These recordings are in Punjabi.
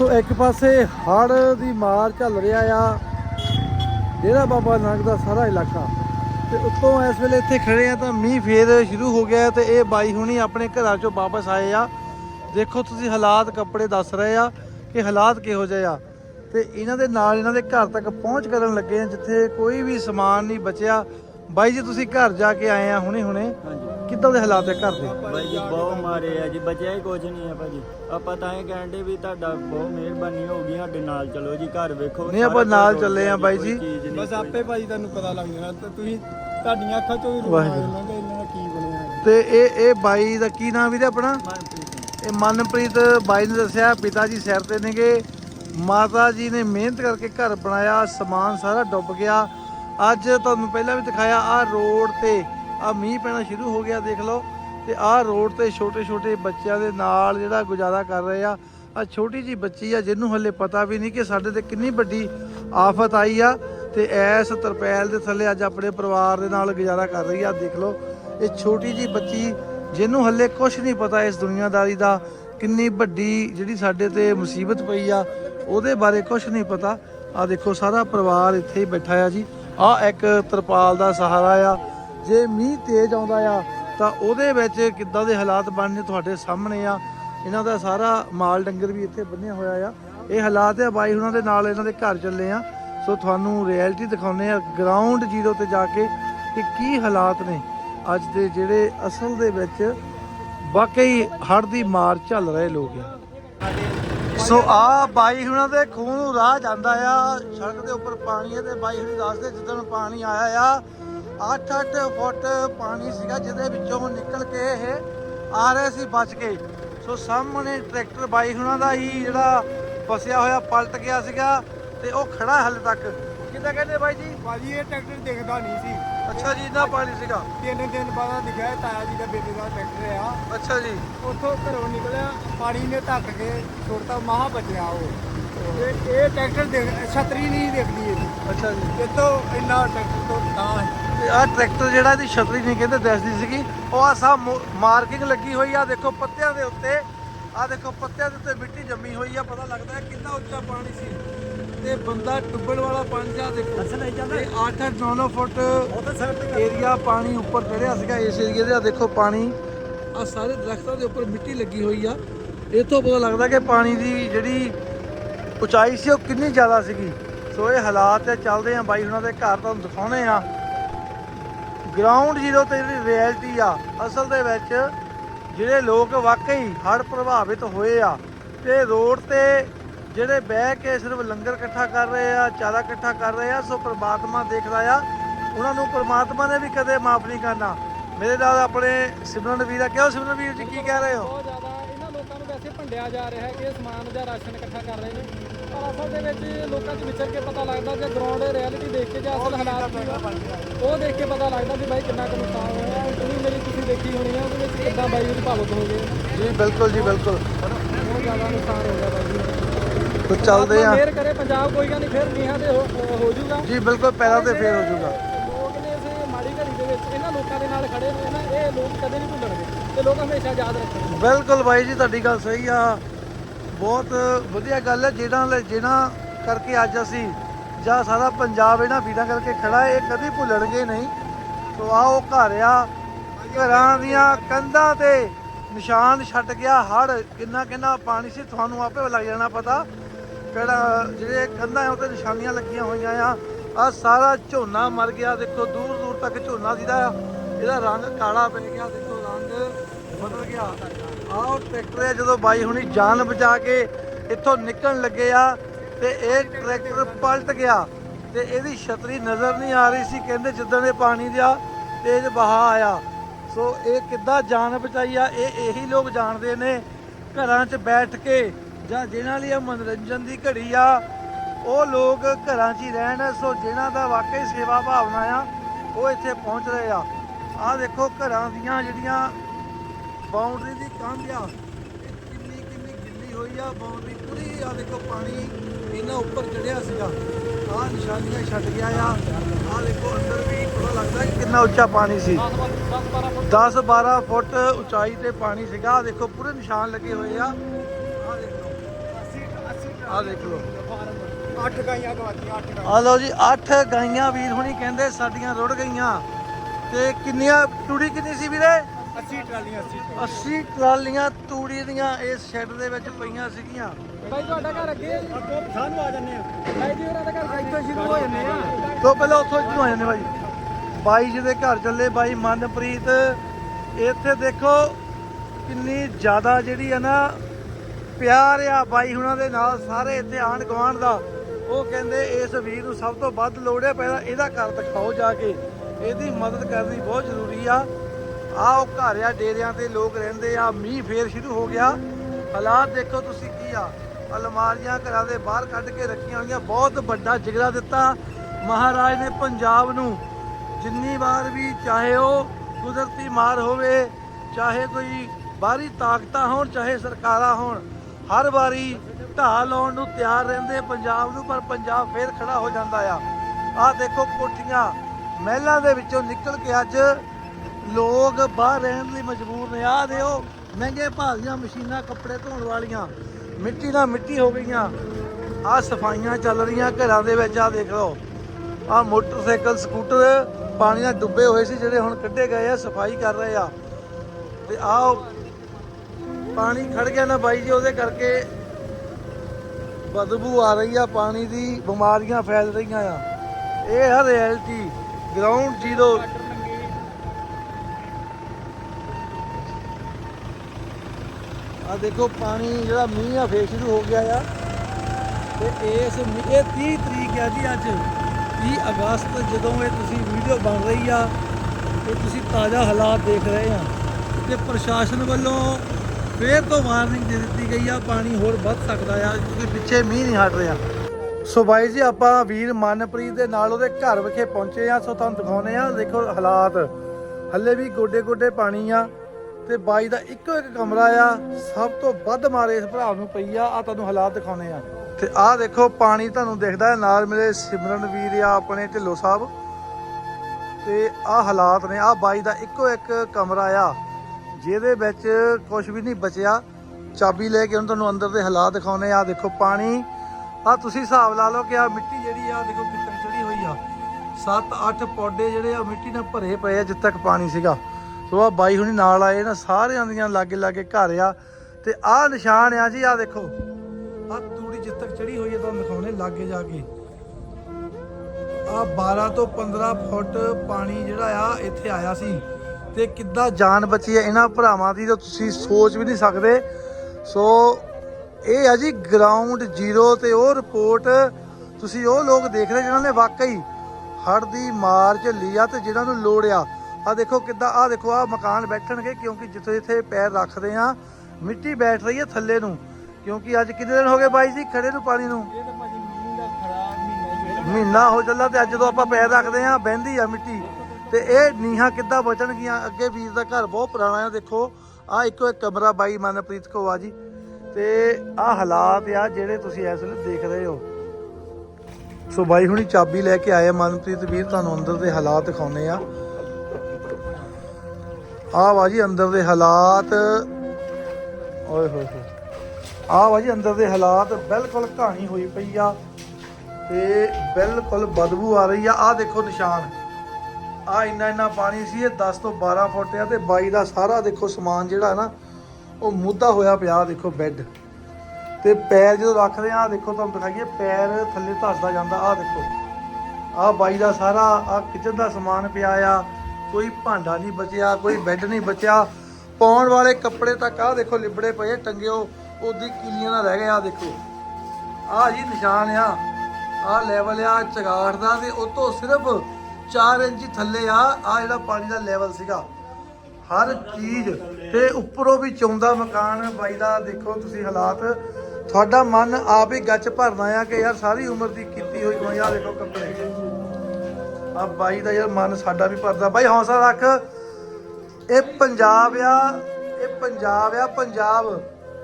ਸੋ ਇੱਕ ਪਾਸੇ ਹੜ ਦੀ ਮਾਰ ਚੱਲ ਰਿਹਾ ਆ। ਡੇਰਾ ਬਾਬਾ ਨਾਨਕ ਦਾ ਸਾਰਾ ਇਲਾਕਾ। ਤੇ ਉੱਤੋਂ ਇਸ ਵੇਲੇ ਇੱਥੇ ਖੜੇ ਆ ਤਾਂ ਮੀਂਹ ਫੇਰ ਸ਼ੁਰੂ ਹੋ ਗਿਆ ਤੇ ਇਹ ਬਾਈ ਹੁਣੀ ਆਪਣੇ ਘਰਾਂ ਚੋਂ ਵਾਪਸ ਆਏ ਆ। ਦੇਖੋ ਤੁਸੀਂ ਹਾਲਾਤ ਕੱਪੜੇ ਦੱਸ ਰਹੇ ਆ ਕਿ ਹਾਲਾਤ ਕਿਹੋ ਜਿਹੇ ਆ। ਤੇ ਇਹਨਾਂ ਦੇ ਨਾਲ ਇਹਨਾਂ ਦੇ ਘਰ ਤੱਕ ਪਹੁੰਚ ਕਰਨ ਲੱਗੇ ਆ, ਜਿੱਥੇ ਕੋਈ ਵੀ ਸਮਾਨ ਨਹੀਂ ਬਚਿਆ। ਬਾਈ ਜੀ, ਤੁਸੀਂ ਘਰ ਜਾ ਕੇ ਆਏ ਆ ਹੁਣੇ ਹੁਣੇ ਕਿੱਦਾਂ ਦੇ ਹਾਲਾਤ ਹੈ ਘਰ ਦੇ ਬਾਈ ਜੀ ਬਹੁਤ ਮਾਰੇ ਆ ਜੀ ਬਚਿਆ ਹੀ ਕੁਝ ਨਹੀਂ ਆ ਭਾਜੀ ਆਪਾਂ ਤਾਂ ਇਹ ਕਹਿੰਦੇ ਵੀ ਤੁਹਾਡਾ ਬਹੁਤ ਮਿਹਰਬਾਨੀ ਹੋਊਗੀ ਸਾਡੇ ਨਾਲ ਚਲੋ ਜੀ ਘਰ ਵੇਖੋ ਨਹੀਂ, ਆਪਾਂ ਸਾਰਾ ਨਾਲ ਕੁਝ ਚੱਲੇ ਆ ਕੋਈ ਬਾਈ ਜੀ। ਚੀਜ਼ ਨਹੀਂ ਬਸ ਆਪੇ ਭਾਜੀ ਤੁਹਾਨੂੰ ਪਤਾ ਲੱਗ ਜਾਣਾ ਤੇ ਤੁਸੀਂ ਤੁਹਾਡੀਆਂ ਅੱਖਾਂ ਚੋਂ ਵੀ ਰੋਣਾ ਵਾਹਿਗੁਰੂ। ਇਹਨਾਂ ਦੇ ਇਹਨਾਂ ਦਾ ਕੀ ਬਣਿਆ ਹੈ। ਤੇ ਇਹ ਇਹ ਬਾਈ ਦਾ ਕੀ ਨਾਮ ਵੀਰੇ ਆਪਣਾ ਮਨਪ੍ਰੀਤ ਸਿੰਘ। ਇਹ ਮਨਪ੍ਰੀਤ ਬਾਈ ਨੇ ਦੱਸਿਆ ਪਿਤਾ ਜੀ ਸਿਰ ਤੇ ਨੇਗੇ ਮਾਤਾ ਜੀ ਨੇ ਮਿਹਨਤ ਕਰਕੇ ਘਰ ਬਣਾਇਆ ਸਮਾਨ ਸਾਰਾ ਡੁੱਬ ਗਿਆ ਅੱਜ ਤੁਹਾਨੂੰ ਪਹਿਲਾਂ ਵੀ ਦਿਖਾਇਆ ਆ ਰੋਡ ਤੇ ਆ ਮੀਂਹ ਪੈਣਾ ਸ਼ੁਰੂ ਹੋ ਗਿਆ, ਦੇਖ ਲਓ। ਤੇ ਆਹ ਰੋਡ ਤੇ ਛੋਟੇ ਛੋਟੇ ਬੱਚਿਆਂ ਦੇ ਨਾਲ ਜਿਹੜਾ ਗੁਜ਼ਾਰਾ ਕਰ ਰਹੇ ਆ ਆ ਛੋਟੀ ਜੀ ਬੱਚੀ ਆ ਜਿਹਨੂੰ ਹਲੇ ਪਤਾ ਵੀ ਨਹੀਂ ਕਿ ਸਾਡੇ ਤੇ ਕਿੰਨੀ ਵੱਡੀ ਆਫਤ ਆਈ ਆ। ਤੇ ਐਸ ਤਰਪੈਲ ਦੇ ਥੱਲੇ ਅੱਜ ਆਪਣੇ ਪਰਿਵਾਰ ਦੇ ਨਾਲ ਗੁਜ਼ਾਰਾ ਕਰ ਰਹੀ ਆ, ਦੇਖ ਲਓ। ਇਹ ਛੋਟੀ ਜੀ ਬੱਚੀ ਜਿਹਨੂੰ ਹੱਲੇ ਕੁਝ ਨਹੀਂ ਪਤਾ ਇਸ ਦੁਨੀਆਦਾਰੀ ਦਾ, ਕਿੰਨੀ ਵੱਡੀ ਜਿਹੜੀ ਸਾਡੇ ਤੇ ਮੁਸੀਬਤ ਪਈ ਆ, ਉਹਦੇ ਬਾਰੇ ਕੁਝ ਨਹੀਂ ਪਤਾ। ਆ ਦੇਖੋ, ਸਾਰਾ ਪਰਿਵਾਰ ਇੱਥੇ ਹੀ ਬੈਠਾ ਆ ਜੀ। ਆ ਇੱਕ ਤਰਪਾਲ ਦਾ ਸਹਾਰਾ ਆ ਜੇ ਮੀਂਹ ਤੇਜ਼ ਆਉਂਦਾ ਆ, ਤਾਂ ਉਹਦੇ ਵਿੱਚ ਕਿੱਦਾਂ ਦੇ ਹਾਲਾਤ ਬਣਨੇ ਤੁਹਾਡੇ ਸਾਹਮਣੇ ਆ? ਇਹਨਾਂ ਦਾ ਸਾਰਾ ਮਾਲ ਡੰਗਰ ਵੀ ਇੱਥੇ ਬੰਨਿਆ ਹੋਇਆ ਆ। ਇਹ ਹਾਲਾਤ ਆ, ਬਾਈ ਉਹਨਾਂ ਦੇ ਨਾਲ ਇਹਨਾਂ ਦੇ ਘਰ ਚੱਲੇ ਆ। ਸੋ ਤੁਹਾਨੂੰ ਰਿਐਲਿਟੀ ਦਿਖਾਉਂਦੇ ਆ ਗਰਾਊਂਡ ਜ਼ੀਰੋ ਤੇ ਜਾ ਕੇ ਕਿ ਕੀ ਹਾਲਾਤ ਨੇ ਅੱਜ ਦੇ ਜਿਹੜੇ ਅਸਲ ਦੇ ਵਿੱਚ ਵਾਕਈ ਹੜ ਦੀ ਮਾਰ ਝੱਲ ਰਹੇ ਲੋਕ ਆ। ਸੋ ਆ ਬਾਈ ਹੁਣਾਂ ਦੇ ਖੂਨ ਨੂੰ ਰਾਹ ਜਾਂਦਾ ਆ, ਸੜਕ ਦੇ ਉੱਪਰ ਪਾਣੀ ਹੈ ਤੇ ਬਾਈ ਹੁਣੀ ਦੱਸਦੇ ਜਿੱਦਣ ਪਾਣੀ ਆਇਆ ਆ 8-8 ਫੁੱਟ ਪਾਣੀ ਸੀਗਾ ਜਿਹਦੇ ਵਿੱਚੋਂ ਨਿਕਲ ਕੇ ਇਹ ਆ ਰਹੇ ਸੀ ਬਚ ਕੇ। ਸੋ ਸਾਹਮਣੇ ਟਰੈਕਟਰ ਬਾਈ ਹੁਣਾਂ ਦਾ ਹੀ ਜਿਹੜਾ ਫਸਿਆ ਹੋਇਆ ਪਲਟ ਗਿਆ ਸੀਗਾ ਤੇ ਉਹ ਖੜਾ ਹਾਲੇ ਤੱਕ। ਕਿੱਦਾਂ ਕਹਿੰਦੇ ਬਾਈ ਜੀ? ਭਾਜੀ ਇਹ ਟਰੈਕਟਰ ਦਿਖਦਾ ਨਹੀਂ ਸੀ। ਅੱਛਾ ਜੀ ਇੰਨਾ ਪਾਣੀ ਸੀਗਾ? ਤਿੰਨ ਦਿਨ ਬਾਅਦ ਦਿਖਿਆ ਇਹ ਤਾਇਆ ਜੀ ਦਾ ਬੇਟੇ ਦਾ ਟਰੈਕਟਰ ਆ। ਅੱਛਾ ਜੀ। ਉੱਥੋਂ ਘਰੋਂ ਨਿਕਲਿਆ ਪਾਣੀ ਨੇ ਢੱਕ ਕੇ ਛੋੜਤਾ ਮਹਾ ਬਚਿਆ ਉਹ। ਤੇ ਇਹ ਟਰੈਕਟਰ ਦੇਖ ਛਤਰੀ ਨਹੀਂ ਦੇਖਦੀ ਇਹਦੀ। ਅੱਛਾ ਜੀ। ਇਹ ਤੋਂ ਇੰਨਾ ਟਰੈਕਟਰ ਤੋਂ ਤੇ ਆਹ ਟਰੈਕਟਰ ਜਿਹੜਾ ਇਹਦੀ ਛਤਰੀ ਨਹੀਂ ਕਹਿੰਦੇ ਦੱਸਦੀ ਸੀਗੀ। ਉਹ ਆ ਸਾ ਮਾਰਕਿੰਗ ਲੱਗੀ ਹੋਈ ਆ ਦੇਖੋ ਪੱਤਿਆਂ ਦੇ ਉੱਤੇ। ਆ ਦੇਖੋ ਪੱਤਿਆਂ ਦੇ ਉੱਤੇ ਮਿੱਟੀ ਜੰਮੀ ਹੋਈ ਆ ਪਤਾ ਲੱਗਦਾ ਹੈ ਕਿੰਨਾ ਉੱਚਾ ਪਾਣੀ ਸੀ। ਤੇ ਬੰਦਾ ਡੁੱਬਣ ਵਾਲਾ ਪਾਣੀ ਆ ਦੇਖੋ। ਤੇ 8 9 ਫੁੱਟ ਏਰੀਆ ਪਾਣੀ ਉੱਪਰ ਚੜਿਆ ਸੀਗਾ ਇਸ ਏਰੀਏ ਦੇ ਆ ਦੇਖੋ ਪਾਣੀ। ਆ ਸਾਰੇ ਦਰਖਤਾਂ ਦੇ ਉੱਪਰ ਮਿੱਟੀ ਲੱਗੀ ਹੋਈ ਆ। ਇੱਥੋਂ ਪਤਾ ਲੱਗਦਾ ਕਿ ਪਾਣੀ ਦੀ ਜਿਹੜੀ ਉਚਾਈ ਸੀ ਉਹ ਕਿੰਨੀ ਜ਼ਿਆਦਾ ਸੀਗੀ। ਸੋ ਇਹ ਹਾਲਾਤ ਚੱਲਦੇ ਆ ਬਾਈ ਉਹਨਾਂ ਦੇ ਘਰ ਤੁਹਾਨੂੰ ਦਿਖਾਉਣੇ ਆ। ਗਰਾਊਂਡ ਜ਼ੀਰੋ ਤੇ ਜਿਹੜੀ ਰਿਐਲਿਟੀ ਆ। ਅਸਲ ਦੇ ਵਿੱਚ ਜਿਹੜੇ ਲੋਕ ਵਾਕਈ ਹੜ੍ਹ ਪ੍ਰਭਾਵਿਤ ਹੋਏ ਆ ਤੇ ਰੋਡ ਤੇ ਜਿਹੜੇ ਬਹਿ ਕੇ ਸਿਰਫ ਲੰਗਰ ਇਕੱਠਾ ਕਰ ਰਹੇ ਆ, ਚਾਰਾ ਇਕੱਠਾ ਕਰ ਰਹੇ ਆ, ਸੋ ਪ੍ਰਮਾਤਮਾ ਦੇਖਦਾ ਆ। ਉਹਨਾਂ ਨੂੰ ਪ੍ਰਮਾਤਮਾ ਨੇ ਵੀ ਕਦੇ ਮਾਫ ਨਹੀਂ ਕਰਨਾ। ਮੇਰੇ ਨਾਲ ਆਪਣੇ ਸਿਮਰਨ ਵੀਰ ਆ। ਕਿਉਂ ਸਿਮਰਨ ਵੀਰ ਜੀ, ਕੀ ਕਹਿ ਰਹੇ ਹੋ? ਬਹੁਤ ਜ਼ਿਆਦਾ, ਇਹਨਾਂ ਲੋਕਾਂ ਨੂੰ ਵੈਸੇ ਭੰਡਿਆ ਜਾ ਰਿਹਾ ਹੈ ਕਿ ਇਹ ਸਮਾਨ ਜਾਂ ਰਾਸ਼ਨ ਇਕੱਠਾ ਕਰ ਰਹੇ ਨੇ। ਪਰ ਅਸਲ ਦੇ ਵਿੱਚ ਲੋਕਾਂ 'ਚ ਵਿਚਰ ਕੇ ਪਤਾ ਲੱਗਦਾ ਜੇ ਗਰਾਊਂਡ ਰਿਐਲਿਟੀ ਦੇਖ ਕੇ ਜਾਂ ਅਸਲ ਹਾਲਾਤ ਕੀ ਆ, ਉਹ ਦੇਖ ਕੇ ਪਤਾ ਲੱਗਦਾ ਵੀ ਬਾਈ ਕਿੰਨਾ ਕੁ ਨੁਕਸਾਨ ਹੋਇਆ। ਇੰਟਰਵਿਊ ਮੇਰੀ ਤੁਸੀਂ ਦੇਖੀ ਹੋਣੀ ਆ ਉਹਦੇ ਵਿੱਚ ਕਿੱਦਾਂ ਬਾਈ ਜੀ ਭਾਵੁਕ ਹੋ ਗਏ। ਜੀ ਬਿਲਕੁਲ ਜੀ ਬਿਲਕੁਲ। ਬਹੁਤ ਜ਼ਿਆਦਾ ਨੁਕਸਾਨ ਹੋ ਗਿਆ ਬਾਈ ਜੀ। ਤੋ ਚੱਲਦੇ ਆ। ਫੇਰ ਕਰੇ ਪੰਜਾਬ ਕੋਈ ਗੱਲ ਨਹੀਂ ਫੇਰ ਨੀਹਾਂ ਤੇ ਹੋ ਜਾਊਗਾ। ਜੀ ਬਿਲਕੁਲ ਪੈਰਾਂ ਤੇ ਫੇਰ ਹੋ ਜਾਊਗਾ। ਲੋਕ ਨੇ ਇਸ ਮਾੜੀ ਘੜੀ ਦੇ ਵਿੱਚ ਇਹਨਾਂ ਲੋਕਾਂ ਦੇ ਨਾਲ ਖੜੇ ਹੋਏ ਨਾ ਇਹ ਲੋਕ ਕਦੇ ਨਹੀਂ ਭੁੱਲਣਗੇ। ਤੇ ਲੋਕ ਹਮੇਸ਼ਾ ਯਾਦ ਰੱਖਣਗੇ। ਬਿਲਕੁਲ ਬਾਈ ਜੀ ਤੁਹਾਡੀ ਗੱਲ ਸਹੀ ਆ। ਬਹੁਤ ਵਧੀਆ ਗੱਲ ਹੈ ਜਿਹੜਾ ਲੈ- ਜਿਹੜਾ ਕਰਕੇ ਅੱਜ ਅਸੀਂ ਜਾਂ ਸਾਰਾ ਪੰਜਾਬ ਇਹਨਾਂ ਵੀਰਾਂ ਕਰਕੇ ਖੜਾ ਇਹ ਕਦੀ ਭੁੱਲਣਗੇ ਨਹੀਂ। ਸੋ ਆ ਉਹ ਘਰ ਆ, ਘਰਾਂ ਦੀਆਂ ਕੰਧਾਂ ਤੇ ਨਿਸ਼ਾਨ ਛੱਡ ਗਿਆ ਹੜ ਕਿੰਨਾ ਕਿੰਨਾ ਪਾਣੀ ਸੀ, ਤੁਹਾਨੂੰ ਆਪੇ ਲੱਗ ਜਾਣਾ ਪਤਾ। ਕਿਹੜਾ ਜਿਹੜੇ ਕੰਧਾਂ ਆ ਉੱਤੇ ਨਿਸ਼ਾਨੀਆਂ ਲੱਗੀਆਂ ਹੋਈਆਂ ਆ ਆ ਸਾਰਾ ਝੋਨਾ ਮਰ ਗਿਆ, ਦੇਖੋ ਦੂਰ ਦੂਰ ਤੱਕ ਝੋਨਾ ਜਿਹਦਾ ਇਹਦਾ ਰੰਗ ਕਾਲਾ ਪੈ ਗਿਆ, ਦੇਖੋ ਰੰਗ ਬਦਲ ਗਿਆ। ਆਹ ਟਰੈਕਟਰ ਹੈ, ਜਦੋਂ ਬਾਈ ਹੁਣੀ ਜਾਨ ਬਚਾ ਕੇ ਇੱਥੋਂ ਨਿਕਲਣ ਲੱਗੇ ਆ ਤੇ ਇਹ ਟਰੈਕਟਰ ਪਲਟ ਗਿਆ ਤੇ ਇਹਦੀ ਛਤਰੀ ਨਜ਼ਰ ਨਹੀਂ ਆ ਰਹੀ ਸੀ, ਕਹਿੰਦੇ ਜਿੱਦਾਂ ਦੇ ਪਾਣੀ ਦਾ ਤੇਜ਼ ਵਹਾ ਆਇਆ। ਸੋ ਇਹ ਕਿੱਦਾਂ ਜਾਨ ਬਚਾਈ ਆ, ਇਹ ਇਹੀ ਲੋਕ ਜਾਣਦੇ ਨੇ ਘਰਾਂ 'ਚ ਬੈਠ ਕੇ ਜਾਂ ਜਿਨ੍ਹਾਂ ਲਈ ਇਹ ਮਨੋਰੰਜਨ ਦੀ ਘੜੀ ਆ, ਉਹ ਲੋਕ ਘਰਾਂ 'ਚ ਹੀ ਰਹਿਣ। ਸੋ ਜਿਨ੍ਹਾਂ ਦਾ ਵਾਕਈ ਸੇਵਾ ਭਾਵਨਾ ਆ, ਉਹ ਇੱਥੇ ਪਹੁੰਚ ਰਹੇ ਆ। ਆਹ ਦੇਖੋ ਘਰਾਂ ਦੀਆਂ ਜਿਹੜੀਆਂ ਬਾਉਂਡਰੀ ਦੀ ਕੰਧ ਆ। ਇਹ ਕਿੰਨੀ ਕਿੰਨੀ ਗਿੱਲੀ ਹੋਈ ਆ ਬਾਉਂਡਰੀ ਪੂਰੀ ਆ। ਦੇਖੋ ਪਾਣੀ ਇਹਨਾਂ ਉੱਪਰ ਚੜਿਆ ਸੀਗਾ। ਆਹ ਨਿਸ਼ਾਨੀਆਂ ਛੱਡ ਗਿਆ ਆ ਆਹ ਦੇਖੋ ਅੰਦਰ ਵੀ ਪਤਾ ਲੱਗਦਾ ਕਿ ਕਿੰਨਾ ਉੱਚਾ ਪਾਣੀ ਸੀ। 10 12 ਫੁੱਟ 10 12 ਫੁੱਟ ਉਚਾਈ ਤੇ ਪਾਣੀ ਸੀਗਾ। ਆਹ ਦੇਖੋ ਪੂਰੇ ਨਿਸ਼ਾਨ ਲੱਗੇ ਹੋਏ ਆ। ਆਹ ਦੇਖੋ। 80 80 ਆ ਦੇਖ। ਲਓ ਅੱਠ ਗਾਈਆਂ ਗਵਾਤੀਆਂ ਅੱਠ ਗਾਈਆਂ। ਆ ਲਓ ਜੀ 8 ਗਾਈਆਂ ਵੀਰ ਹੁਣੀ ਕਹਿੰਦੇ ਸਾਡੀਆਂ ਰੁੜ ਗਈਆਂ। ਤੇ ਕਿੰਨੀਆਂ ਤੂੜੀ ਕਿੰਨੀ ਸੀ ਵੀਰੇ? 80 ਟਰਾਲੀਆਂ 80 80 ਟਰਾਲੀਆਂ ਤੂੜੀ ਦੀਆਂ ਇਸ ਸ਼ੈੱਡ ਦੇ ਵਿੱਚ ਪਈਆਂ ਸੀਗੀਆਂ। ਬਾਈ ਤੁਹਾਡਾ ਘਰ ਅੱਗੇ? ਹੈ ਜੀ ਅੱਗੋਂ ਸਾਨੂੰ ਆ ਜੰਨੇ ਆ। ਬਾਈ ਜੀ ਉਹਨਾਂ ਦਾ ਘਰ ਇੱਥੋਂ ਸ਼ੁਰੂ ਹੋ ਜੰਨੇ ਆ। ਤੋਂ ਪਹਿਲਾਂ ਉੱਥੋਂ ਕਿਉਂ ਆ ਜਾਂਦੇ ਬਾਈ। ਬਾਈ ਜੀ ਦੇ ਘਰ ਚੱਲੇ ਬਾਈ ਮਨਪ੍ਰੀਤ। ਇੱਥੇ ਦੇਖੋ ਕਿੰਨੀ ਜ਼ਿਆਦਾ ਜਿਹੜੀ ਆ ਨਾ ਪਿਆਰ ਆ ਬਾਈ ਹੁਣਾਂ ਦੇ ਨਾਲ ਸਾਰੇ ਇੱਥੇ ਆਂਢ ਗੁਆਂਢ ਦਾ। ਉਹ ਕਹਿੰਦੇ ਇਸ ਵੀਰ ਨੂੰ ਸਭ ਤੋਂ ਵੱਧ ਲੋੜ ਹੈ ਪਹਿਲਾਂ ਇਹਦਾ ਘਰ ਦਿਖਾਓ ਜਾ ਕੇ। ਇਹਦੀ ਮਦਦ ਕਰਨੀ ਬਹੁਤ ਜ਼ਰੂਰੀ ਆ। ਆ ਉਹ ਘਰ ਆ, ਡੇਰਿਆਂ ਤੇ ਲੋਕ ਰਹਿੰਦੇ ਆ, ਮੀਂਹ ਫੇਰ ਸ਼ੁਰੂ ਹੋ ਗਿਆ। ਹਾਲਾਤ ਦੇਖੋ ਤੁਸੀਂ ਕੀ ਆ। ਅਲਮਾਰੀਆਂ ਘਰਾਂ ਦੇ ਬਾਹਰ ਕੱਢ ਕੇ ਰੱਖੀਆਂ ਹੋਈਆਂ, ਬਹੁਤ ਵੱਡਾ ਜਿਗਰਾ ਦਿੱਤਾ। ਮਹਾਰਾਜ ਨੇ ਪੰਜਾਬ ਨੂੰ, ਜਿੰਨੀ ਵਾਰ ਵੀ ਚਾਹੇ ਉਹ ਕੁਦਰਤੀ ਮਾਰ ਹੋਵੇ, ਚਾਹੇ ਕੋਈ ਬਾਹਰੀ ਤਾਕਤਾਂ ਹੋਣ, ਚਾਹੇ ਸਰਕਾਰਾਂ ਹੋਣ, ਹਰ ਵਾਰੀ ਢਾਹ ਲਾਉਣ ਨੂੰ ਤਿਆਰ ਰਹਿੰਦੇ ਪੰਜਾਬ ਨੂੰ, ਪਰ ਪੰਜਾਬ ਫੇਰ ਖੜਾ ਹੋ ਜਾਂਦਾ ਆ। ਆਹ ਦੇਖੋ ਕੋਠੀਆਂ, ਮਹਿਲਾਂ ਦੇ ਵਿੱਚੋਂ ਨਿਕਲ ਕੇ ਅੱਜ ਲੋਕ ਬਾਹਰ ਰਹਿਣ ਲਈ ਮਜਬੂਰ ਨੇ। ਆਹ ਦਿਓ ਮਹਿੰਗੇ ਭਾਅ ਦੀਆਂ ਮਸ਼ੀਨਾਂ ਕੱਪੜੇ ਧੋਣ ਵਾਲੀਆਂ, ਮਿੱਟੀ ਨਾਲ ਮਿੱਟੀ ਹੋ ਗਈਆਂ। ਆਹ ਸਫਾਈਆਂ ਚੱਲ ਰਹੀਆਂ ਘਰਾਂ ਦੇ ਵਿੱਚ, ਆਹ ਦੇਖ। ਲਓ ਆਹ ਮੋਟਰਸਾਈਕਲ, ਸਕੂਟਰ ਪਾਣੀ ਨਾਲ ਡੁੱਬੇ ਹੋਏ ਸੀ, ਜਿਹੜੇ ਹੁਣ ਕੱਢੇ ਗਏ ਆ, ਸਫ਼ਾਈ ਕਰ ਰਹੇ ਆ। ਤੇ ਆਹ ਪਾਣੀ ਖੜ ਗਿਆ ਨਾ ਬਾਈ ਜੀ, ਉਹਦੇ ਕਰਕੇ ਬਦਬੂ ਆ ਰਹੀ ਆ, ਪਾਣੀ ਦੀ ਬਿਮਾਰੀਆਂ ਫੈਲ ਰਹੀਆਂ ਆ। ਇਹ ਹੈ ਰਿਐਲਿਟੀ ਗਰਾਊਂਡ ਜ਼ੀਰੋ ਆ ਦੇਖੋ ਪਾਣੀ ਜਿਹੜਾ ਮੀਂਹ ਆ, ਫੇਰ ਸ਼ੁਰੂ ਹੋ ਗਿਆ ਆ। ਤੇ ਇਸ ਇਹ 30 ਤਰੀਕ ਆ ਜੀ ਅੱਜ। 30 ਅਗਸਤ ਜਦੋਂ ਇਹ ਤੁਸੀਂ ਵੀਡੀਓ ਬਣ ਰਹੀ ਆ ਇਹ ਤੁਸੀਂ ਤਾਜ਼ਾ ਹਾਲਾਤ ਦੇਖ ਰਹੇ ਆ। ਤੇ ਪ੍ਰਸ਼ਾਸਨ ਵੱਲੋਂ ਫੇਰ ਤੋਂ ਵਾਰਨਿੰਗ ਦੇ ਦਿੱਤੀ ਗਈ ਆ, ਪਾਣੀ ਹੋਰ ਵੱਧ ਸਕਦਾ ਆ, ਕਿਉਂਕਿ ਪਿੱਛੇ ਮੀਂਹ ਨਹੀਂ ਹਟ ਰਿਹਾ। ਸੋ ਬਾਈ ਜੀ, ਆਪਾਂ ਵੀਰ ਮਨਪ੍ਰੀਤ ਦੇ ਨਾਲ ਉਹਦੇ ਘਰ ਵਿਖੇ ਪਹੁੰਚੇ ਆ, ਸੋ ਤੁਹਾਨੂੰ ਦਿਖਾਉਨੇ ਆ, ਦੇਖੋ ਹਾਲਾਤ। ਹੱਲੇ ਵੀ ਗੋਡੇ ਗੋਡੇ ਪਾਣੀ ਆ। ਤੇ ਬਾਈ ਦਾ ਇੱਕੋ ਇੱਕ ਕਮਰਾ ਆ, ਸਭ ਤੋਂ ਵੱਧ ਮਾਰੇ ਇਸ ਭਰਾ ਨੂੰ ਪਈ ਆ। ਆ ਤੁਹਾਨੂੰ ਹਾਲਾਤ ਦਿਖਾਉਨੇ ਆ। ਤੇ ਆਹ ਦੇਖੋ, ਪਾਣੀ ਤੁਹਾਨੂੰ ਦਿਖਦਾ ਨਾਲ ਮੇਰੇ ਸਿਮਰਨ ਵੀਰ ਆ, ਆਪਣੇ ਢਿੱਲੋਂ ਸਾਹਿਬ। ਤੇ ਆਹ ਹਾਲਾਤ ਨੇ। ਆਹ ਬਾਈ ਦਾ ਇੱਕੋ ਇੱਕ ਕਮਰਾ ਆ, ਜਿਹਦੇ ਵਿੱਚ ਕੁਝ ਵੀ ਨਹੀਂ ਬਚਿਆ। ਚਾਬੀ ਲੈ ਕੇ ਹੁਣ ਤੁਹਾਨੂੰ ਅੰਦਰ ਦੇ ਹਾਲਾਤ ਦਿਖਾਉਨੇ ਆ। ਦੇਖੋ ਪਾਣੀ। ਆ ਤੁਸੀਂ ਹਿਸਾਬ ਲਾ ਲਓ ਕਿ ਆ ਮਿੱਟੀ ਜਿਹੜੀ ਆ, ਦੇਖੋ ਕਿੱਥੇ ਚੜੀ ਹੋਈ ਆ। 7-8 ਪੌਡੇ ਜਿਹੜੇ ਆ ਮਿੱਟੀ ਨਾਲ ਭਰੇ ਪਏ ਆ, ਜਿੱਥੇ ਤੱਕ ਪਾਣੀ ਸੀਗਾ। ਸੋ ਆ ਬਾਈ ਹੁਣੀ ਨਾਲ ਆਏ ਨਾ, ਸਾਰਿਆਂ ਦੀਆਂ ਲਾਗੇ ਲਾਗੇ ਘਰ ਆ। ਤੇ ਆਹ ਨਿਸ਼ਾਨ ਆ ਜੀ ਆ ਦੇਖੋ। ਆ ਤੂੜੀ ਜਿੱਤ ਤੱਕ ਚੜੀ ਹੋਈ ਹੈ ਤੁਹਾਨੂੰ ਦਿਖਾਉਣੇ ਲਾਗੇ ਜਾ ਕੇ। ਆ 12 ਤੋਂ 15 ਫੁੱਟ ਪਾਣੀ ਜਿਹੜਾ ਆ, ਇੱਥੇ ਆਇਆ ਸੀ। ਤੇ ਕਿੱਦਾਂ ਜਾਨ ਬਚੀ ਹੈ ਇਹਨਾਂ ਭਰਾਵਾਂ ਦੀ ਤਾਂ ਤੁਸੀਂ ਸੋਚ ਵੀ ਨਹੀਂ ਸਕਦੇ। ਸੋ ਇਹ ਆ ਜੀ ਗਰਾਊਂਡ ਜ਼ੀਰੋ ਤੇ ਉਹ ਰਿਪੋਰਟ ਤੁਸੀਂ ਉਹ ਲੋਕ ਦੇਖ ਰਹੇ ਜਿਨ੍ਹਾਂ ਨੇ ਵਾਕਈ ਹੜ੍ਹ ਦੀ ਮਾਰ ਝੱਲੀ ਆ ਤੇ ਜਿਨ੍ਹਾਂ ਨੂੰ ਲੋੜ ਆ। ਆ ਦੇਖੋ ਕਿੱਦਾਂ ਆ ਦੇਖੋ ਆ ਮਕਾਨ ਬੈਠਣਗੇ ਕਿਉਂਕਿ ਜਿੱਥੇ ਜਿੱਥੇ ਪੈਰ ਰੱਖਦੇ ਆ ਮਿੱਟੀ ਬੈਠ ਰਹੀ ਹੈ ਥੱਲੇ ਨੂੰ। ਕਿਉਂਕਿ ਅੱਜ ਕਿੰਨੇ ਦਿਨ ਹੋ ਗਏ ਬਾਈ ਜੀ ਖੜੇ ਨੂੰ ਪਾਣੀ ਨੂੰ? ਮਹੀਨਾ ਹੀ ਹੈ ਹੋ ਚੱਲਾ ਤੇ ਅੱਜ ਜਦੋਂ ਆਪਾਂ ਪੈਰ ਰੱਖਦੇ ਆ ਬਹਿੰਦੀ ਆ ਮਿੱਟੀ। ਤੇ ਇਹ ਨੀਹਾਂ ਕਿੱਦਾਂ ਬਚਣਗੀਆਂ? ਅੱਗੇ ਵੀਰ ਦਾ ਘਰ ਬਹੁਤ ਪੁਰਾਣਾ ਆ ਦੇਖੋ। ਆ ਇੱਕੋ ਇੱਕ ਕਮਰਾ ਬਾਈ ਮਨਪ੍ਰੀਤ ਕੋ ਆ ਜੀ। ਤੇ ਆ ਹਾਲਾਤ ਆ ਜਿਹੜੇ ਤੁਸੀਂ ਇਸ ਵੇਲੇ ਦੇਖ ਰਹੇ ਹੋ। ਸੋ ਬਾਈ ਹੁਣੀ ਚਾਬੀ ਲੈ ਕੇ ਆਏ ਮਨਪ੍ਰੀਤ ਵੀਰ ਤੁਹਾਨੂੰ ਅੰਦਰ ਦੇ ਹਾਲਾਤ ਦਿਖਾਉਨੇ ਆ। ਆਹ ਵਾ ਜੀ ਅੰਦਰ ਦੇ ਹਾਲਾਤ। ਓਏ ਹੋਏ ਹੋਏ। ਆ ਵਾ ਜੀ ਅੰਦਰ ਦੇ ਹਾਲਾਤ ਬਿਲਕੁਲ ਕਹਾਣੀ ਹੋਈ ਪਈ ਆ ਤੇ ਬਿਲਕੁਲ ਬਦਬੂ ਆ ਰਹੀ ਆ। ਆਹ ਦੇਖੋ ਨਿਸ਼ਾਨ। ਆ ਇੰਨਾ ਇੰਨਾ ਪਾਣੀ ਸੀ, ਇਹ 10 ਤੋਂ 12 ਫੁੱਟ ਆ ਤੇ ਬਾਈ ਦਾ ਸਾਰਾ ਦੇਖੋ ਸਮਾਨ ਜਿਹੜਾ ਨਾ, ਉਹ ਮੁੱਦਾ ਹੋਇਆ ਪਿਆ ਆਹ ਦੇਖੋ ਬੈੱਡ। ਤੇ ਪੈਰ ਜਦੋਂ ਰੱਖਦੇ ਆ ਆਹ ਦੇਖੋ ਤੁਹਾਨੂੰ ਦਿਖਾਈਏ, ਪੈਰ ਥੱਲੇ ਧੱਸਦਾ ਜਾਂਦਾ। ਆ ਦੇਖੋ। ਆ ਬਾਈ ਦਾ ਸਾਰਾ, ਆ ਕਿਚਨ ਦਾ ਸਮਾਨ ਪਿਆ ਆ। ਕੋਈ ਭਾਂਡਾ ਨਹੀਂ ਬਚਿਆ, ਕੋਈ ਬੈੱਡ ਨਹੀਂ ਬਚਿਆ। ਪਾਉਣ ਵਾਲੇ ਕੱਪੜੇ ਤੱਕ ਆਹ ਦੇਖੋ ਲਿਬੜੇ ਪਏ ਟੰਗਿਓ ਉਹਦੀ ਕੀਲੀਆਂ ਨਾਲ ਰਹਿ ਗਏ ਆ ਦੇਖੋ। ਆ ਜੀ ਨਿਸ਼ਾਨ ਆ ਆ ਲੈਵਲ ਆ ਚਗਾੜ ਦਾ ਤੇ ਉਹ ਤੋਂ ਸਿਰਫ 4 ਇੰਚ ਥੱਲੇ ਆ ਆ ਜਿਹੜਾ ਪਾਣੀ ਦਾ ਲੈਵਲ ਸੀਗਾ। ਹਰ ਚੀਜ਼ ਤੇ ਉੱਪਰੋਂ ਵੀ ਚੌਂਦਾ ਮਕਾਨ ਬਾਈ ਦਾ, ਦੇਖੋ ਤੁਸੀਂ ਹਾਲਾਤ। ਤੁਹਾਡਾ ਮਨ ਆਪ ਹੀ ਗੱਚ ਭਰਨਾ ਆ ਕਿ ਯਾਰ ਸਾਰੀ ਉਮਰ ਦੀ ਕੀਤੀ ਹੋਈ ਕਮਾਈ ਆ ਦੇਖੋ ਕੱਪੜੇ। ਆ ਬਾਈ ਦਾ ਯਾਰ ਮਨ ਸਾਡਾ ਵੀ ਭਰਦਾ। ਬਾਈ, ਹੌਸਲਾ ਰੱਖ। ਇਹ ਪੰਜਾਬ ਆ, ਇਹ ਪੰਜਾਬ ਆ, ਪੰਜਾਬ।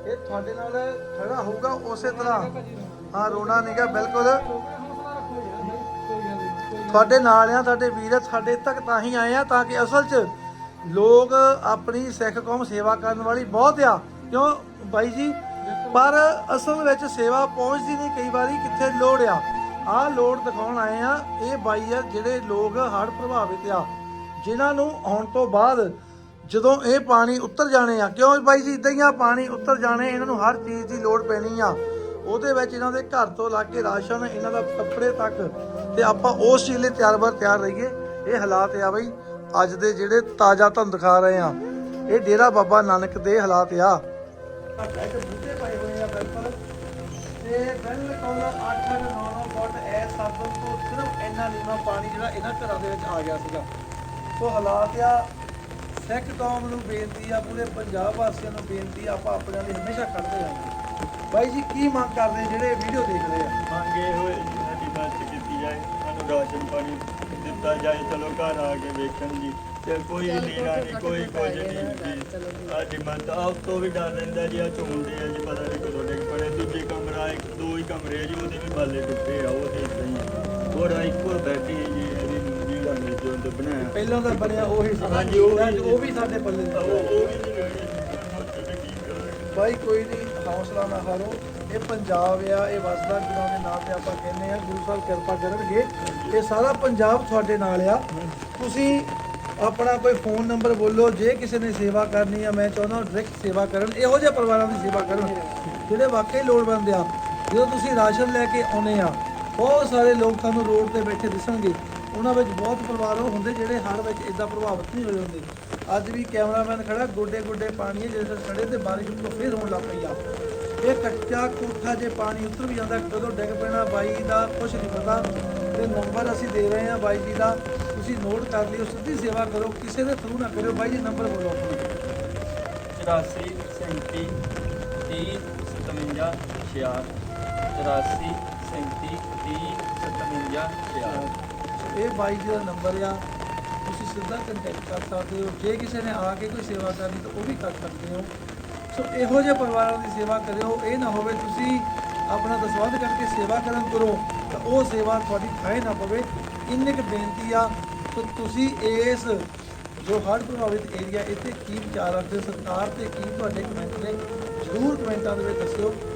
ਇਹ ਤੁਹਾਡੇ ਨਾਲ ਖੜਾ ਹੋਊਗਾ ਉਸੇ ਤਰ੍ਹਾਂ। ਹਾਂ, ਰੋਣਾ ਨਹੀਂਗਾ ਬਿਲਕੁਲ। ਤੁਹਾਡੇ ਨਾਲ ਆ, ਤੁਹਾਡੇ ਵੀਰ ਸਾਡੇ ਤੱਕ ਤਾਂ ਹੀ ਆਏ ਆ ਤਾਂ ਕਿ ਅਸਲ 'ਚ ਲੋਕ ਆਪਣੀ ਸਿੱਖ ਕੌਮ ਸੇਵਾ ਕਰਨ ਵਾਲੀ ਬਹੁਤ ਆ। ਕਿਉਂ ਬਾਈ ਜੀ? ਪਰ ਅਸਲ ਵਿੱਚ ਸੇਵਾ ਪਹੁੰਚਦੀ ਨਹੀਂ ਕਈ ਵਾਰੀ ਕਿੱਥੇ ਲੋੜ ਆ। ਆਹ ਲੋੜ ਦਿਖਾਉਣ ਆਏ ਆ, ਇਹ ਬਾਈ ਆ ਜਿਹੜੇ ਲੋਕ ਹੜ੍ਹ ਪ੍ਰਭਾਵਿਤ ਆ, ਜਿਨ੍ਹਾਂ ਨੂੰ ਆਉਣ ਤੋਂ ਬਾਅਦ ਜਦੋਂ ਇਹ ਪਾਣੀ ਉੱਤਰ ਜਾਣੇ ਆ, ਕਿਉਂ ਬਾਈ ਜੀ, ਇਦਾਂ ਹੀ ਆ, ਪਾਣੀ ਉੱਤਰ ਜਾਣੇ, ਇਹਨਾਂ ਨੂੰ ਹਰ ਚੀਜ਼ ਦੀ ਲੋੜ ਪੈਣੀ ਆ। ਉਹਦੇ ਵਿੱਚ ਇਹਨਾਂ ਦੇ ਘਰ ਤੋਂ ਲਾ ਕੇ ਰਾਸ਼ਨ, ਇਹਨਾਂ ਦਾ ਕੱਪੜੇ ਤੱਕ, ਤੇ ਆਪਾਂ ਉਸ ਚੀਜ਼ ਲਈ ਤਿਆਰ ਬਰ ਤਿਆਰ ਰਹੀਏ। ਇਹ ਹਾਲਾਤ ਆ ਬਈ, ਅੱਜ ਦੇ ਜਿਹੜੇ ਤਾਜ਼ਾ ਤੁਹਾਨੂੰ ਦਿਖਾ ਰਹੇ ਆ, ਇਹ ਡੇਰਾ ਬਾਬਾ ਨਾਨਕ ਦੇ ਹਾਲਾਤ ਆ। ਬੂਟੇ ਪਏ ਹੋਏ ਆ ਬਿਲਕੁਲ ਤੇ ਬਿਲਕੁਲ 8 9 ਫੁੱਟ ਐ ਸਭ ਤੋਂ ਸਿਰਫ ਇੰਨਾ ਨੀਵਾਂ ਪਾਣੀ ਜਿਹੜਾ ਇਹਨਾਂ ਘਰਾਂ ਦੇ ਵਿੱਚ ਆ ਗਿਆ ਸੀਗਾ। ਸੋ ਹਾਲਾਤ ਆ ਸਿੱਖ ਕੌਮ ਨੂੰ ਬੇਨਤੀ ਆ ਪੂਰੇ ਪੰਜਾਬ ਵਾਸੀਆਂ ਨੂੰ ਬੇਨਤੀ ਆ ਆਪਾਂ ਆਪਣਿਆਂ ਲਈ ਹਮੇਸ਼ਾ ਖੜਦੇ ਰਹਾਂਗੇ ਬਾਈ ਜੀ ਕੀ ਮੰਗ ਕਰਦੇ ਜਿਹੜੇ ਵੀਡੀਓ ਦੇਖ ਰਹੇ ਆ? ਮੰਗੇ ਹੋਏ ਸਾਡੀ ਮਦਦ ਕੀਤੀ ਜਾਏ ਸਾਨੂੰ ਰਾਸ਼ਨ ਪਾਣੀ ਦਿੱਤਾ ਜਾਏ ਚਲੋ ਘਰ ਆ ਕੇ ਵੇਖਣ ਜੀ। ਤੇ ਕੋਈ ਨੀਰਾ ਨਹੀਂ ਕੋਈ ਕੁਝ ਨਹੀਂ ਜੀ। ਸਾਡੀ ਮਦਦ ਆਪ ਤੋਂ ਵੀ ਡਰ ਰਹਿੰਦਾ ਜੀ ਆ ਝੂਮਦੇ ਆ ਜੀ ਪਤਾ ਨਹੀਂ ਕਮਰੇ ਆ ਜੀ ਉਹਦੇ ਵੀ ਬਾਲੇ ਡੁੱਬੇ ਆ ਉਹ ਤੇ ਇਦਾਂ ਹੀ ਆ। ਹੋਰ ਆ ਇੱਕੋ ਬੈਠੀ ਜੀ ਜਿਹੜਾ ਨੇ ਜੋ ਤੇ ਬਣਾਇਆ। ਪਹਿਲਾਂ ਦਾ ਬਣਿਆ ਉਹੀ ਸੀ। ਹਾਂਜੀ, ਉਹ ਵੀ- ਅੱਜ ਉਹ ਵੀ ਸਾਡੇ ਪੱਲੇ ਨਹੀਂ ਉਹ ਵੀ ਨਹੀਂ ਕਰਾਂਗੇ ਬਾਈ ਕੋਈ ਨਹੀਂ ਹੌਸਲਾ ਨਾ ਹਾਰੋ। ਇਹ ਪੰਜਾਬ ਆ ਇਹ ਵਸਦਾ ਗੁਰਾਂ ਦੇ ਨਾਂ ਤੇ ਆਪਾਂ ਕਹਿੰਦੇ ਆ। ਗੁਰੂ ਸਾਹਿਬ ਕਿਰਪਾ ਕਰਨਗੇ। ਇਹ ਸਾਰਾ ਪੰਜਾਬ ਤੁਹਾਡੇ ਨਾਲ ਆ। ਤੁਸੀਂ ਆਪਣਾ ਕੋਈ ਫੋਨ ਨੰਬਰ ਬੋਲੋ। ਜੇ ਕਿਸੇ ਨੇ ਸੇਵਾ ਕਰਨੀ ਆ ਮੈਂ ਚਾਹੁੰਦਾ ਡਾਇਰੈਕਟ ਸੇਵਾ ਕਰਨ। ਇਹੋ ਜਿਹੇ ਪਰਿਵਾਰਾਂ ਦੀ ਸੇਵਾ ਕਰਨ। ਜਿਹੜੇ ਵਾਕਈ ਲੋੜਵੰਦ ਆ। ਜਦੋਂ ਤੁਸੀਂ ਰਾਸ਼ਨ ਲੈ ਕੇ ਆਉਨੇ ਆ, ਬਹੁਤ ਸਾਰੇ ਲੋਕ ਤੁਹਾਨੂੰ ਰੋਡ ਤੇ ਬੈਠੇ ਦਿਸਣਗੇ। ਉਹਨਾਂ ਵਿੱਚ ਬਹੁਤ ਪਰਿਵਾਰ ਉਹ ਹੁੰਦੇ ਜਿਹੜੇ ਹੜ੍ਹ ਵਿੱਚ ਇਦਾਂ ਪ੍ਰਭਾਵਿਤ ਨਹੀਂ ਹੋਏ ਹੁੰਦੇ। ਅੱਜ ਵੀ ਕੈਮਰਾਮੈਨ ਖੜਾ, ਗੋਡੇ ਗੋਡੇ ਪਾਣੀ ਹੈ ਜਿਹੜੇ ਖੜੇ ਤੇ ਬਾਰਿਸ਼ ਉੱਤੋਂ ਫੇਰ ਹੋਣ ਲੱਗ ਪਈ ਆ। ਇਹ ਕੱਚਾ ਕੋਠਾ ਜੇ ਪਾਣੀ ਉੱਤਰ ਵੀ ਜਾਂਦਾ, ਕਦੋਂ ਡਿੱਗ ਪੈਣਾ ਬਾਈ ਦਾ ਕੁਝ ਨਹੀਂ ਪਤਾ। ਤੇ ਨੰਬਰ ਅਸੀਂ ਦੇ ਰਹੇ ਹਾਂ ਬਾਈ ਜੀ ਦਾ। ਤੁਸੀਂ ਨੋਟ ਕਰ ਲਿਓ, ਸਿੱਧੀ ਸੇਵਾ ਕਰੋ, ਕਿਸੇ ਦੇ ਥਰੂ ਨਾ ਕਰਿਓ, ਬਾਈ ਜੀ ਨੰਬਰ ਬੋਲੋ ਆਪਣਾ। 84 37 30 57 66 84 37 30 57 66 ਇਹ ਬਾਈ ਜੀ ਦਾ ਨੰਬਰ ਆ। ਤੁਸੀਂ ਸਿੱਧਾ ਕੰਟੈਕਟ ਕਰ ਸਕਦੇ ਹੋ। ਜੇ ਕਿਸੇ ਨੇ ਆ ਕੇ ਕੋਈ ਸੇਵਾ ਕਰਨੀ ਤਾਂ ਉਹ ਵੀ ਕਰ ਸਕਦੇ ਹੋ। ਸੋ ਇਹੋ ਜਿਹੇ ਪਰਿਵਾਰਾਂ ਦੀ ਸੇਵਾ ਕਰਿਓ। ਇਹ ਨਾ ਹੋਵੇ ਤੁਸੀਂ ਆਪਣਾ ਦਸਵੰਧ ਕਰਕੇ ਸੇਵਾ ਕਰਨ ਕਰੋ ਤਾਂ ਉਹ ਸੇਵਾ ਤੁਹਾਡੀ ਖਾਏ ਨਾ ਪਵੇ। ਇੰਨੀ ਕੁ ਬੇਨਤੀ ਆ। ਸੋ ਤੁਸੀਂ ਇਸ ਜੋ ਹੜ੍ਹ ਪ੍ਰਭਾਵਿਤ ਏਰੀਆ ਇੱਥੇ ਕੀ ਵਿਚਾਰ ਰੱਖਦੇ ਹੋ ਸਰਕਾਰ ਤੇ ਕੀ ਤੁਹਾਡੇ ਕਮੈਂਟ ਨੇ? ਜ਼ਰੂਰ ਕਮੈਂਟਾਂ ਦੇ ਵਿੱਚ ਦੱਸਿਓ।